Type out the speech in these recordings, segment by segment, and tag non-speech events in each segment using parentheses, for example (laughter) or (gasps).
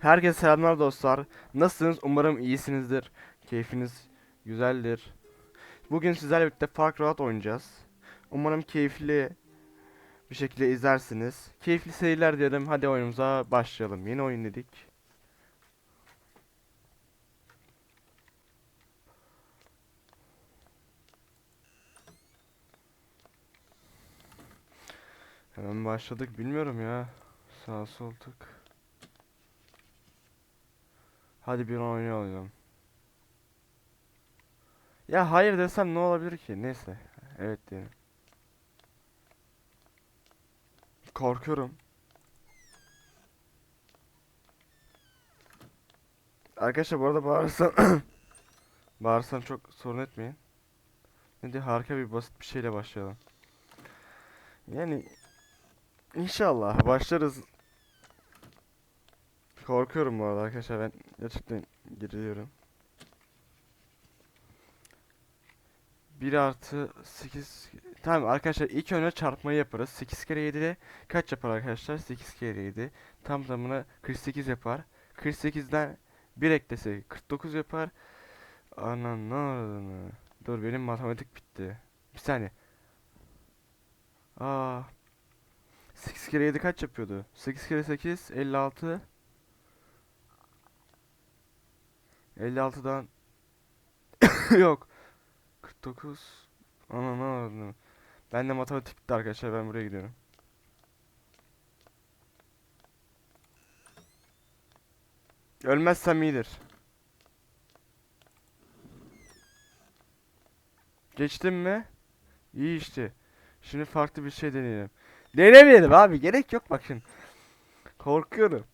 Herkese selamlar dostlar. Nasılsınız? Umarım iyisinizdir. Keyfiniz güzeldir. Bugün sizlerle birlikte Far Cry oynayacağız. Umarım keyifli bir şekilde izlersiniz. Keyifli seyirler diyelim. Hadi oyunumuza başlayalım. Yeni oyun dedik. Hemen başladık. Bilmiyorum ya. Sağ sol. Hadi bir oynayalım. Ya hayır desem ne olabilir ki? Neyse. Evet diyelim. Korkuyorum. Arkadaşlar bu arada bağırsam (coughs) bağırsam çok sorun etmeyin. Diye harika bir basit bir şeyle başlayalım. Yani inşallah başlarız. Korkuyorum bu arada arkadaşlar ben gerçekten geriliyorum. 1 artı 8 Tamam arkadaşlar ilk önce çarpmayı yaparız. 8 kere 7 de kaç yapar arkadaşlar? 8 kere 7 tam tamına 48 yapar. 48'den 1 eklese 49 yapar. Anan ne aradığını. Dur benim matematik bitti. Bir saniye. Aa. 8 kere 7 kaç yapıyordu? 8 kere 8 56 56'dan (coughs) yok 49 ana ne oldu? Ben de matematik bitti arkadaşlar ben buraya gidiyorum. Ölmezsem iyidir. Geçtim mi? İyi işte. Şimdi farklı bir şey deneyelim. Denemeyelim abi gerek yok bakın. Korkuyorum.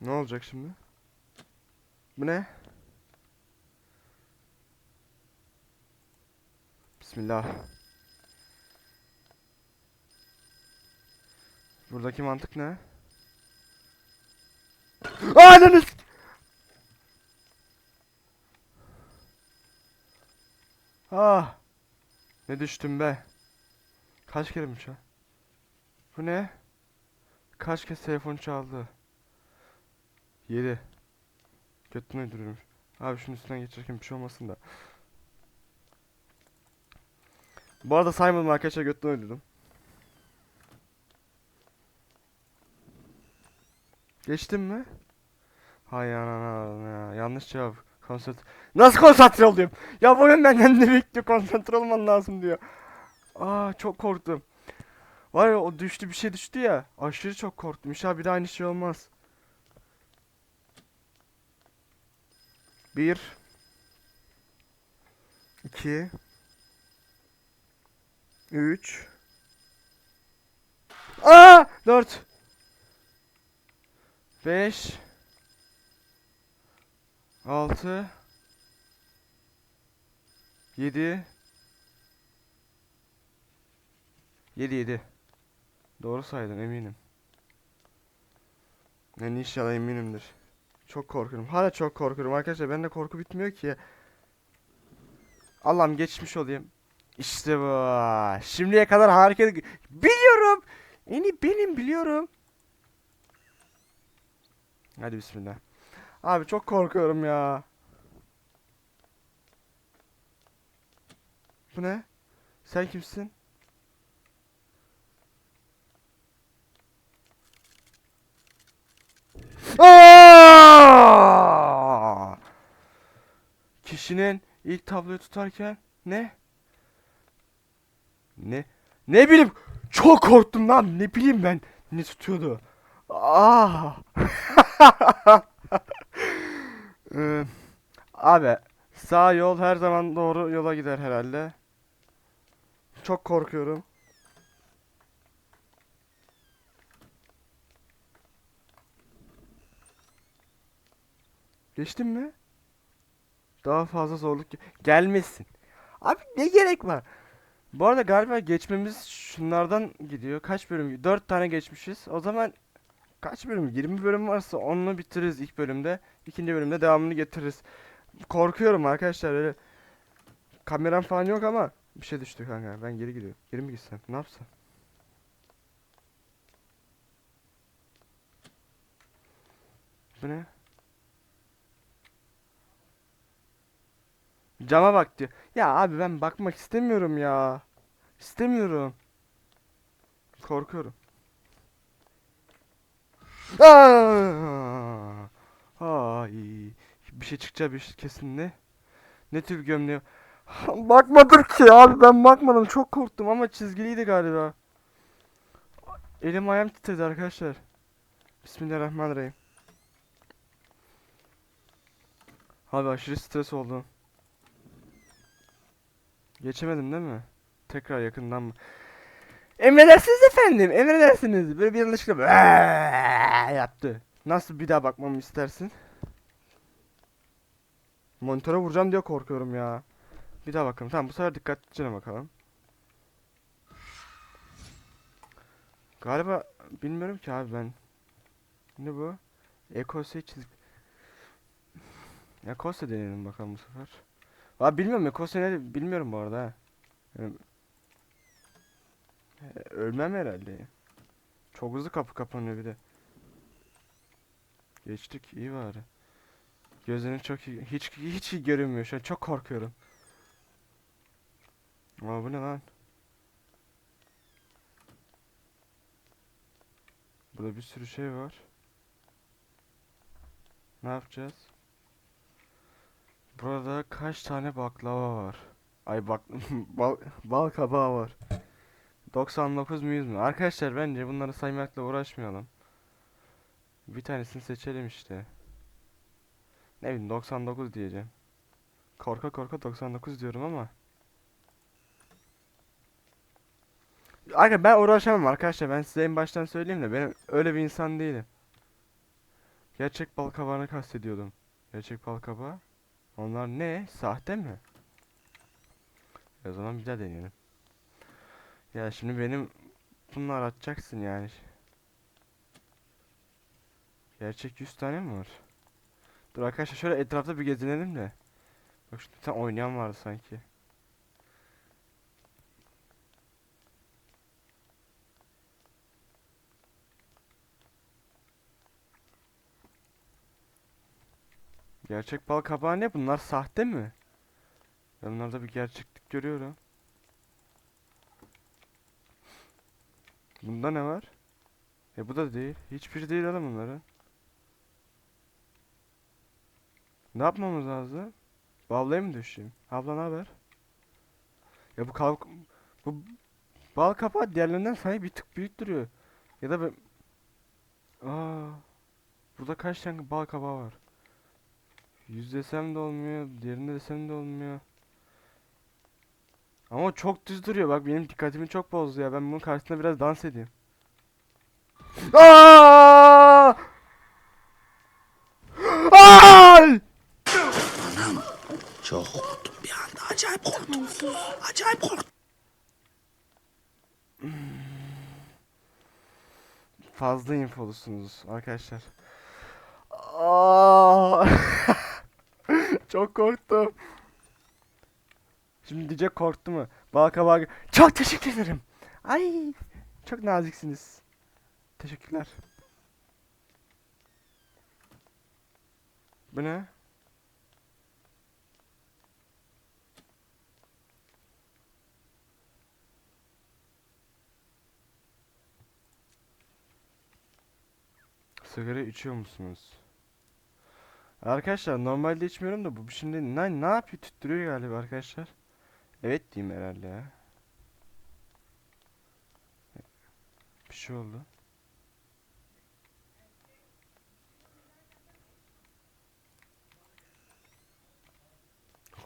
Ne olacak şimdi? Bu ne? Bismillah. Buradaki mantık ne? Ananı Ah! Ne düştüm be? Kaç kere mi? Bu ne? Kaç kez telefon çaldı? 7. Götünü öldürürüm. Abi şunun üstünden geçerken bir şey olmasın da. Bu arada saymadım arkadaşlar götünü öldürdüm. Geçtim mi? Hay anana ya. Yanlış cevap. Konsantre... Nasıl konsantre oluyorum? Ya bu oyun benden ne bekliyor? Konsantre olman lazım diyor. Aa çok korktum. Var ya o düştü bir şey düştü ya. Aşırı çok korktum. İnşallah bir daha aynı şey olmaz. Bir. iki, Üç. Aa! Dört. Beş. Altı. Yedi. Yedi yedi. Doğru saydın eminim. Yani inşallah eminimdir. Çok korkuyorum. Hala çok korkuyorum arkadaşlar. Bende korku bitmiyor ki. Allah'ım geçmiş olayım. İşte bu. Şimdiye kadar harika. Biliyorum. En iyi benim biliyorum. Hadi bismillah. Abi çok korkuyorum ya. Bu ne? Sen kimsin? Aa! Kişinin ilk tabloyu tutarken ne? Ne? Ne bileyim çok korktum lan ne bileyim ben ne tutuyordu. Aa! (laughs) Ee, abi sağ yol her zaman doğru yola gider herhalde. Çok korkuyorum. Geçtim mi? Daha fazla zorluk gelmesin. Abi ne gerek var? Bu arada galiba geçmemiz şunlardan gidiyor. Kaç bölüm? 4 tane geçmişiz. O zaman kaç bölüm? 20 bölüm varsa onu bitiririz ilk bölümde. İkinci bölümde devamını getiririz. Korkuyorum arkadaşlar öyle. Kameram falan yok ama bir şey düştü kanka. Ben geri gidiyorum. Geri mi gitsem? Ne yapsam? Bu ne? Cama bak diyor. Ya abi ben bakmak istemiyorum ya. İstemiyorum. Korkuyorum. Aa! Ay. Bir şey çıkacak bir şey kesin ne? Ne tür gömleği? (laughs) Bakmadım ki abi ben bakmadım çok korktum ama çizgiliydi galiba. Elim ayağım titredi arkadaşlar. Bismillahirrahmanirrahim. Abi aşırı stres oldum. Geçemedim değil mi? Tekrar yakından mı? Emredersiniz efendim, emredersiniz. Böyle bir yanlışlıkla yaptı. Nasıl bir daha bakmamı istersin? Monitöre vuracağım diye korkuyorum ya. Bir daha bakalım. Tamam bu sefer dikkatlice bakalım. Galiba bilmiyorum ki abi ben. Ne bu? Ekose çizik. Ekose deneyelim bakalım bu sefer. Abi bilmiyorum Ekose ne bilmiyorum bu arada He, Ölmem herhalde. Çok hızlı kapı kapanıyor bir de. Geçtik iyi bari. Gözlerin çok iyi. Hiç hiç iyi görünmüyor şu an. Çok korkuyorum. Aa bu ne lan? Burada bir sürü şey var. Ne yapacağız? Burada kaç tane baklava var? Ay bak (laughs) bal, bal kabağı var. 99 mu 100 mü? Arkadaşlar bence bunları saymakla uğraşmayalım. Bir tanesini seçelim işte. Ne bileyim 99 diyeceğim. Korka korka 99 diyorum ama. Arkadaşlar ben uğraşamam arkadaşlar. Ben size en baştan söyleyeyim de ben öyle bir insan değilim. Gerçek bal kabağını kastediyordum. Gerçek bal kabağı. Onlar ne? Sahte mi? O zaman bir daha deneyelim. Ya şimdi benim bunu aratacaksın yani. Gerçek 100 tane mi var? Dur arkadaşlar şöyle etrafta bir gezinelim de. Bak şurada bir tane oynayan vardı sanki. Gerçek bal kabağı ne? Bunlar sahte mi? Ben bunlarda bir gerçeklik görüyorum. Bunda ne var? E bu da değil. Hiçbiri değil oğlum bunların. Ne yapmamız lazım? Bu ablaya mı düşeyim? Abla ne haber? Ya bu kav bu bal kapağı diğerlerinden sanki bir tık büyük duruyor. Ya da ben Aa, burada kaç tane bal kabağı var? Yüz desem de olmuyor, diğerinde desem de olmuyor. Ama çok düz duruyor bak benim dikkatimi çok bozdu ya. Ben bunun karşısında biraz dans edeyim. Aa! Ay! Çok korktum bir anda. Acayip korktum. Acayip korktum. Fazla infolusunuz arkadaşlar. Aa! (laughs) Çok korktum. Şimdi diyecek korktu mu? Balkabağı. Çok teşekkür ederim. Ay, çok naziksiniz. Teşekkürler. Bu ne? Sigara içiyor musunuz? Arkadaşlar normalde içmiyorum da bu şimdi ne, ne yapıyor tüttürüyor galiba arkadaşlar. Evet diyeyim herhalde ya. Bir şey oldu.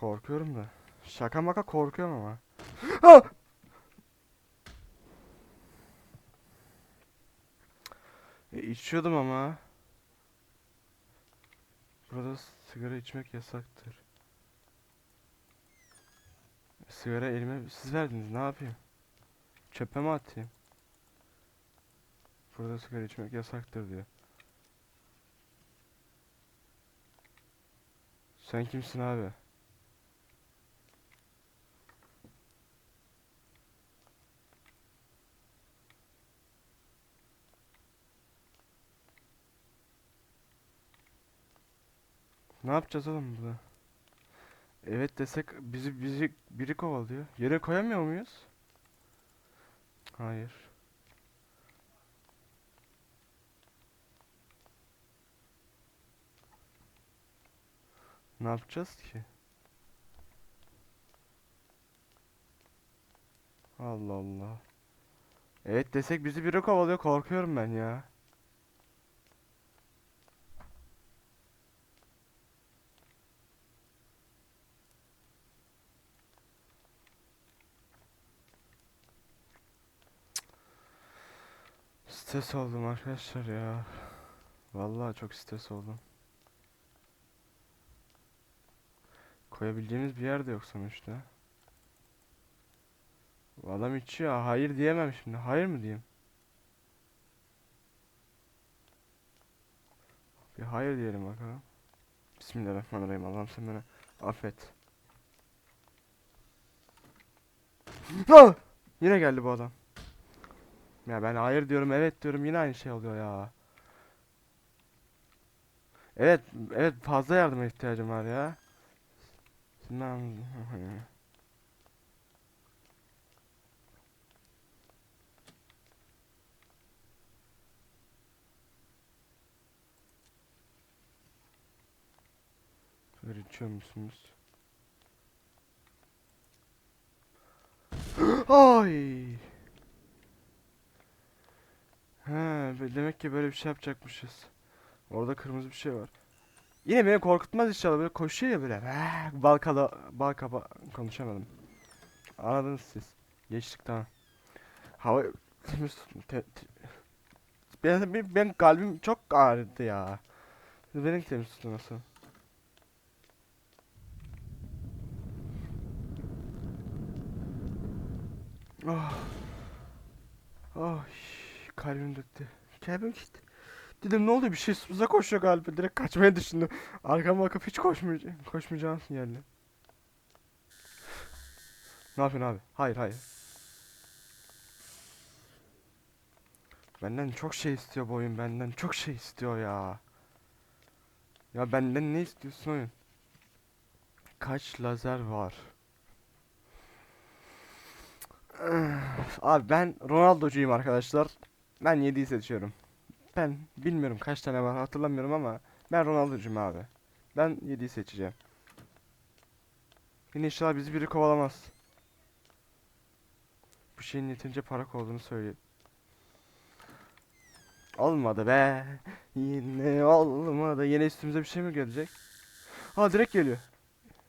Korkuyorum da. Şaka maka korkuyorum ama. (gasps) Ah! E, içiyordum ama. Burada sigara içmek yasaktır. Sigara elime siz verdiniz ne yapayım? Çöpe mi atayım? Burada sigara içmek yasaktır diyor. Sen kimsin abi? Ne yapacağız oğlum burada? Evet desek bizi bizi biri kovalıyor. Yere koyamıyor muyuz? Hayır. Ne yapacağız ki? Allah Allah. Evet desek bizi biri kovalıyor korkuyorum ben ya. Stres oldum arkadaşlar ya. Vallahi çok stres oldum. Koyabileceğimiz bir yer de yok sonuçta. Bu adam içiyor. Hayır diyemem şimdi. Hayır mı diyeyim? Bir hayır diyelim bakalım. Bismillahirrahmanirrahim. Allah'ım sen beni affet. Yine geldi bu adam. Ya ben hayır diyorum, evet diyorum yine aynı şey oluyor ya. Evet, evet fazla yardıma ihtiyacım var ya. Sinan Böyle musunuz? (gasps) Ay. He, demek ki böyle bir şey yapacakmışız. Orada kırmızı bir şey var. Yine beni korkutmaz inşallah böyle koşuyor ya böyle. "Vaa!" Bal kaba, bal kaba konuşamadım. Anladınız siz. Geçtik tamam. Hava ben, ben, ben kalbim çok ağrıdı ya. Beni temiz tutun nasıl? Oh. Oh. Kalbim gitti. Kalbim gitti. Dedim ne oluyor bir şey üstümüze koşuyor galiba. Direkt kaçmaya düşündüm. Arkama bakıp hiç koşmayacağım. Koşmayacağım sinyalini. Ne yapıyorsun abi? Hayır hayır. Benden çok şey istiyor bu oyun. Benden çok şey istiyor ya. Ya benden ne istiyorsun oyun? Kaç lazer var? Abi ben Ronaldo'cuyum arkadaşlar. Ben 7'yi seçiyorum. Ben bilmiyorum kaç tane var hatırlamıyorum ama ben Ronaldo'cuyum abi. Ben 7'yi seçeceğim. Yine inşallah bizi biri kovalamaz. Bu şeyin yeterince para olduğunu söyleyeyim. Olmadı be. Yine olmadı. Yine üstümüze bir şey mi gelecek? Ha direkt geliyor.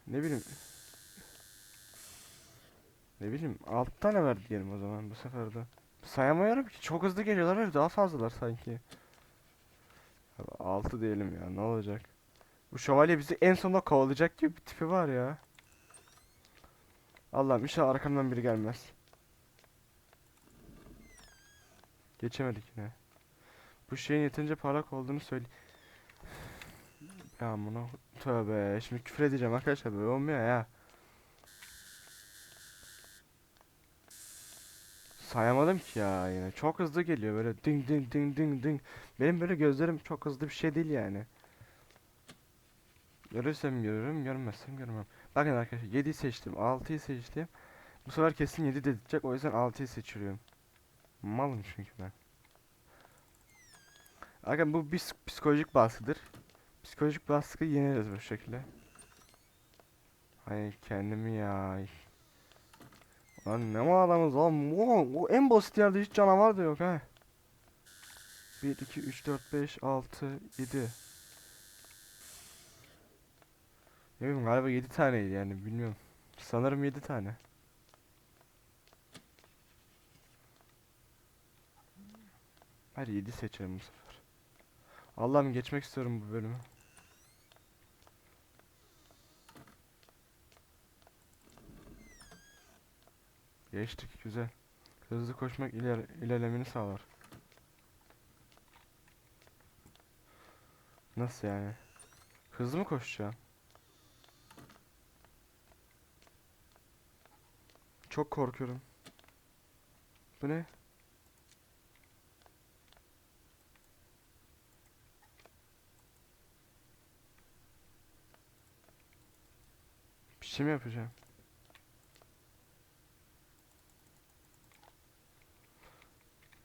Ne bileyim. Ne bileyim 6 tane ver diyelim o zaman bu sefer de. Sayamıyorum ki çok hızlı geliyorlar ve daha fazlalar sanki. 6 diyelim ya ne olacak. Bu şövalye bizi en sonunda kovalayacak gibi bir tipi var ya. Allah'ım inşallah arkamdan biri gelmez. Geçemedik yine. Bu şeyin yeterince parlak olduğunu söyle. Ya bunu tövbe şimdi küfür edeceğim arkadaşlar böyle olmuyor ya. Sayamadım ki ya yine. Çok hızlı geliyor böyle ding ding ding ding ding. Benim böyle gözlerim çok hızlı bir şey değil yani. Görürsem görürüm, görmezsem görmem. Bakın arkadaşlar 7'yi seçtim, 6'yı seçtim. Bu sefer kesin 7 dedirtecek o yüzden 6'yı seçiyorum. Malım çünkü ben. Bakın bu bir ps- psikolojik baskıdır. Psikolojik baskıyı yeneriz bu şekilde. Hay kendimi ya. Lan ne adamız oğlum? Oğlum, O en basit yerde hiç canavar da yok ha. 1, 2, 3, 4, 5, 6, 7. Ne bileyim galiba 7 taneydi yani bilmiyorum. Sanırım 7 tane. Hadi 7 seçelim bu sefer. Allah'ım geçmek istiyorum bu bölümü. Geçtik güzel. Hızlı koşmak iler ilerlemeni sağlar. Nasıl yani? Hızlı mı koşacağım? Çok korkuyorum. Bu ne? İşimi yapacağım.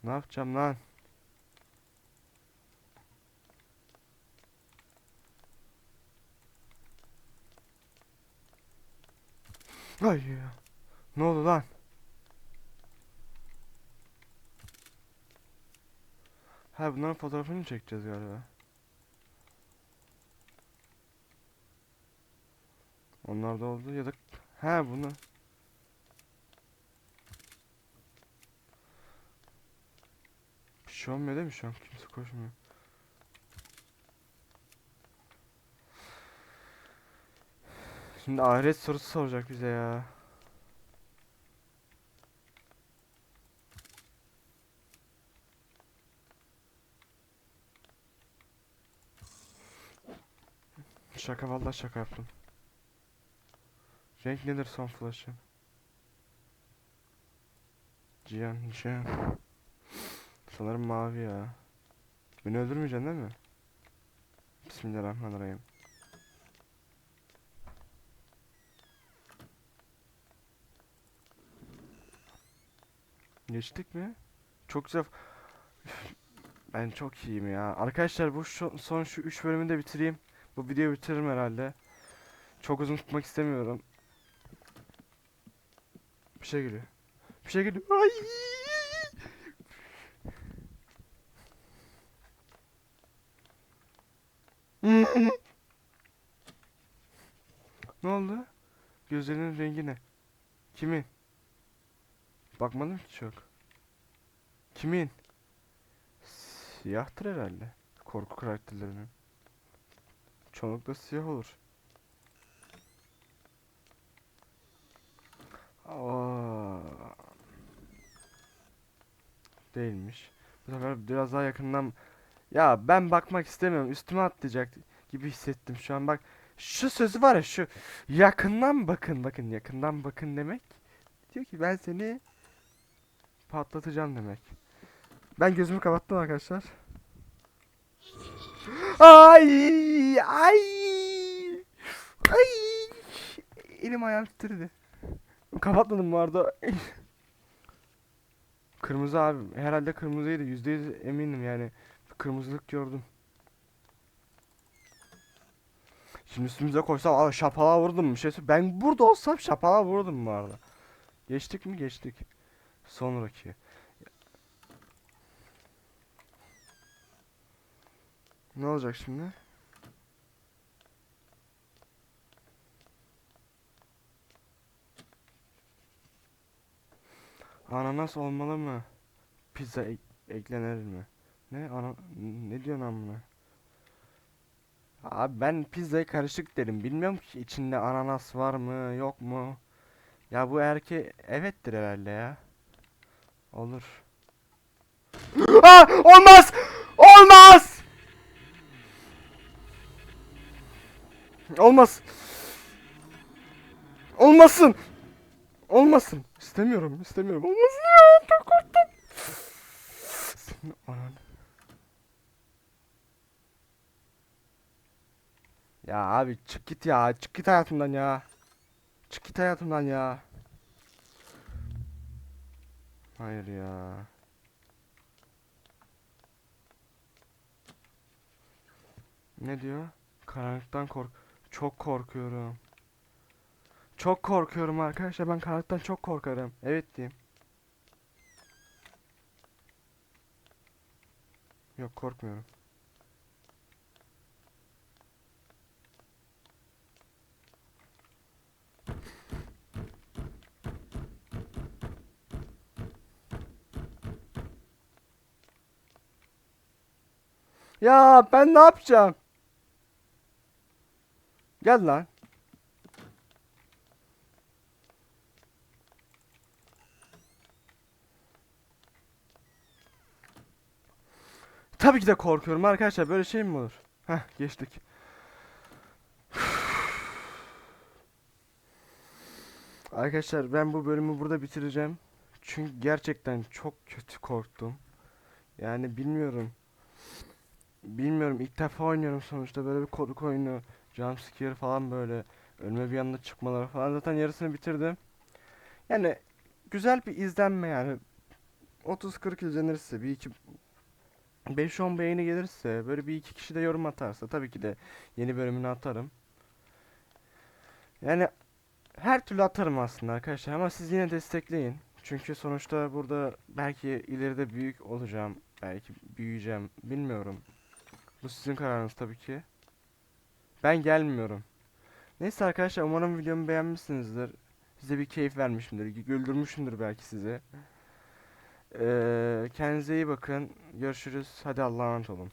Ne yapacağım lan? Ay. Ne oldu lan? Ha bunların fotoğrafını çekeceğiz galiba. Onlar da oldu ya da ha bunu şey olmuyor değil mi şu an kimse koşmuyor. Şimdi ahiret sorusu soracak bize ya. Şaka vallahi şaka yaptım. Renk nedir son flash'ın? Cihan, Cihan. Sanırım mavi ya. Beni öldürmeyeceksin değil mi? Bismillahirrahmanirrahim. Geçtik mi? Çok güzel. Ben çok iyiyim ya. Arkadaşlar bu son şu 3 bölümü de bitireyim. Bu videoyu bitiririm herhalde. Çok uzun tutmak istemiyorum. Bir şey geliyor. Bir şey geliyor. Ay! ne oldu? Gözlerinin rengi ne? Kimin? Bakmadım ki çok. Kimin? Siyahtır herhalde. Korku karakterlerinin. Çoğunlukla siyah olur. Aa. Değilmiş. Bu sefer biraz daha yakından ya ben bakmak istemiyorum. Üstüme atlayacak gibi hissettim şu an. Bak şu sözü var ya şu yakından bakın bakın yakından bakın demek. Diyor ki ben seni patlatacağım demek. Ben gözümü kapattım arkadaşlar. Ay ay ay elim ayağım titredi. Kapatmadım bu arada. Kırmızı abi. Herhalde kırmızıydı. Yüzde yüz eminim yani. Kırmızılık gördüm. Şimdi üstümüze koysam aa, şapala vurdum bir şey Ben burada olsam şapala vurdum bu arada. Geçtik mi? Geçtik. Sonraki. Ne olacak şimdi? Ananas olmalı mı? Pizza ek- eklenir mi? Ne ana ne diyorsun amına? Abi ben pizzayı karışık derim. Bilmiyorum ki içinde ananas var mı, yok mu? Ya bu erke evettir herhalde ya. Olur. Aa, (gasps) olmaz! Olmaz! Olmaz. Olmasın. Olmasın. İstemiyorum, istemiyorum. Olmasın ya. Çok korktum. Ya abi çık git ya. Çık git hayatımdan ya. Çık git hayatımdan ya. Hayır ya. Ne diyor? Karanlıktan kork. Çok korkuyorum. Çok korkuyorum arkadaşlar. Ben karanlıktan çok korkarım. Evet diyeyim. Yok korkmuyorum. Ya ben ne yapacağım? Gel lan. Tabii ki de korkuyorum arkadaşlar. Böyle şey mi olur? Heh geçtik. Arkadaşlar ben bu bölümü burada bitireceğim. Çünkü gerçekten çok kötü korktum. Yani bilmiyorum. Bilmiyorum ilk defa oynuyorum sonuçta böyle bir korku oyunu. Jumpscare falan böyle. Ölme bir anda çıkmaları falan zaten yarısını bitirdim. Yani güzel bir izlenme yani. 30-40 izlenirse bir iki 5-10 beğeni gelirse böyle bir iki kişi de yorum atarsa tabii ki de yeni bölümünü atarım. Yani her türlü atarım aslında arkadaşlar ama siz yine destekleyin. Çünkü sonuçta burada belki ileride büyük olacağım. Belki büyüyeceğim. Bilmiyorum. Bu sizin kararınız tabii ki. Ben gelmiyorum. Neyse arkadaşlar umarım videomu beğenmişsinizdir. Size bir keyif vermişimdir. Güldürmüşümdür belki sizi. Ee, kendinize iyi bakın. Görüşürüz. Hadi Allah'a emanet olun.